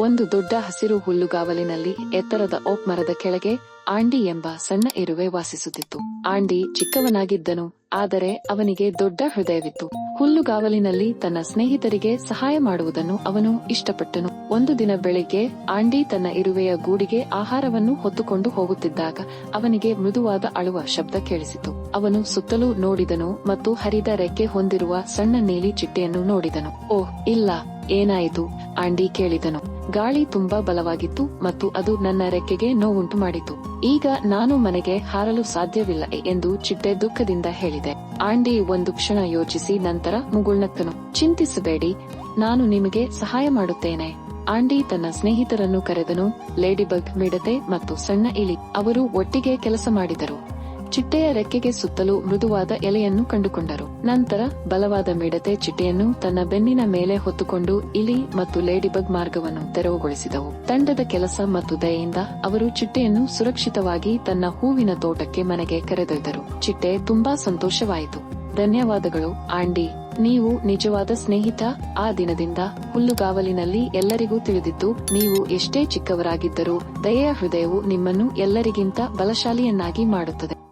ಒಂದು ದೊಡ್ಡ ಹಸಿರು ಹುಲ್ಲುಗಾವಲಿನಲ್ಲಿ ಎತ್ತರದ ಓಕ್ ಮರದ ಕೆಳಗೆ ಆಂಡಿ ಎಂಬ ಸಣ್ಣ ಇರುವೆ ವಾಸಿಸುತ್ತಿತ್ತು. ಆಂಡಿ ಚಿಕ್ಕವನಾಗಿದ್ದನು, ಆದರೆ ಅವನಿಗೆ ದೊಡ್ಡ ಹೃದಯವಿತ್ತು. ಹುಲ್ಲುಗಾವಲಿನಲ್ಲಿ ತನ್ನ ಸ್ನೇಹಿತರಿಗೆ ಸಹಾಯ ಮಾಡುವುದನ್ನು ಅವನು ಇಷ್ಟಪಟ್ಟನು. ಒಂದು ದಿನ ಬೆಳಿಗ್ಗೆ ಆಂಡಿ ತನ್ನ ಇರುವೆಯ ಗೂಡಿಗೆ ಆಹಾರವನ್ನು ಹೊತ್ತುಕೊಂಡು ಹೋಗುತ್ತಿದ್ದಾಗ ಅವನಿಗೆ ಮೃದುವಾದ ಅಳುವ ಶಬ್ದ ಕೇಳಿಸಿತು. ಅವನು ಸುತ್ತಲೂ ನೋಡಿದನು ಮತ್ತು ಹರಿದ ರೆಕ್ಕೆ ಹೊಂದಿರುವ ಸಣ್ಣ ನೀಲಿ ಚಿಟ್ಟೆಯನ್ನು ನೋಡಿದನು. ಓಹ್, ಇಲ್ಲ. ಏನಾಯಿತು? ಆಂಡಿ ಕೇಳಿದನು. ಗಾಳಿ ತುಂಬಾ ಬಲವಾಗಿತ್ತು ಮತ್ತು ಅದು ನನ್ನ ರೆಕ್ಕೆಗೆ ನೋವುಂಟು ಮಾಡಿತು. ಈಗ ನಾನು ಮನೆಗೆ ಹಾರಲು ಸಾಧ್ಯವಿಲ್ಲ ಎಂದು ಚಿಟ್ಟೆ ದುಃಖದಿಂದ ಹೇಳಿದೆ. ಆಂಡಿ ಒಂದು ಕ್ಷಣ ಯೋಚಿಸಿ ನಂತರ ಮುಗುಳ್ನಕ್ಕನು. ಚಿಂತಿಸಬೇಡಿ, ನಾನು ನಿಮಗೆ ಸಹಾಯ ಮಾಡುತ್ತೇನೆ. ಆಂಡಿ ತನ್ನ ಸ್ನೇಹಿತರನ್ನು ಕರೆದನು. ಲೇಡಿಬಗ್, ಮಿಡತೆ ಮತ್ತು ಸಣ್ಣ ಇಲಿ, ಅವರು ಒಟ್ಟಿಗೆ ಕೆಲಸ ಮಾಡಿದರು. ಚಿಟ್ಟೆಯ ರೆಕ್ಕೆಗೆ ಸುತ್ತಲೂ ಮೃದುವಾದ ಎಲೆಯನ್ನು ಕಂಡುಕೊಂಡರು. ನಂತರ ಬಲವಾದ ಮಿಡತೆ ಚಿಟ್ಟೆಯನ್ನು ತನ್ನ ಬೆನ್ನಿನ ಮೇಲೆ ಹೊತ್ತುಕೊಂಡು ಇಲಿ ಮತ್ತು ಲೇಡಿಬಗ್ ಮಾರ್ಗವನ್ನು ತೆರವುಗೊಳಿಸಿದವು. ತಂಡದ ಕೆಲಸ ಮತ್ತು ದಯೆಯಿಂದ ಅವರು ಚಿಟ್ಟೆಯನ್ನು ಸುರಕ್ಷಿತವಾಗಿ ತನ್ನ ಹೂವಿನ ತೋಟಕ್ಕೆ ಮನೆಗೆ ಕರೆದೊಯ್ದರು. ಚಿಟ್ಟೆ ತುಂಬಾ ಸಂತೋಷವಾಯಿತು. ಧನ್ಯವಾದಗಳು, ಆಂಡಿ. ನೀವು ನಿಜವಾದ ಸ್ನೇಹಿತ? ಆ ದಿನದಿಂದ ಹುಲ್ಲುಗಾವಲಿನಲ್ಲಿ ಎಲ್ಲರಿಗೂ ತಿಳಿದಿದ್ದು, ನೀವು ಎಷ್ಟೇ ಚಿಕ್ಕವರಾಗಿದ್ದರೂ ದಯೆಯ ಹೃದಯವು ನಿಮ್ಮನ್ನು ಎಲ್ಲರಿಗಿಂತ ಬಲಶಾಲಿಯನ್ನಾಗಿ ಮಾಡುತ್ತದೆ.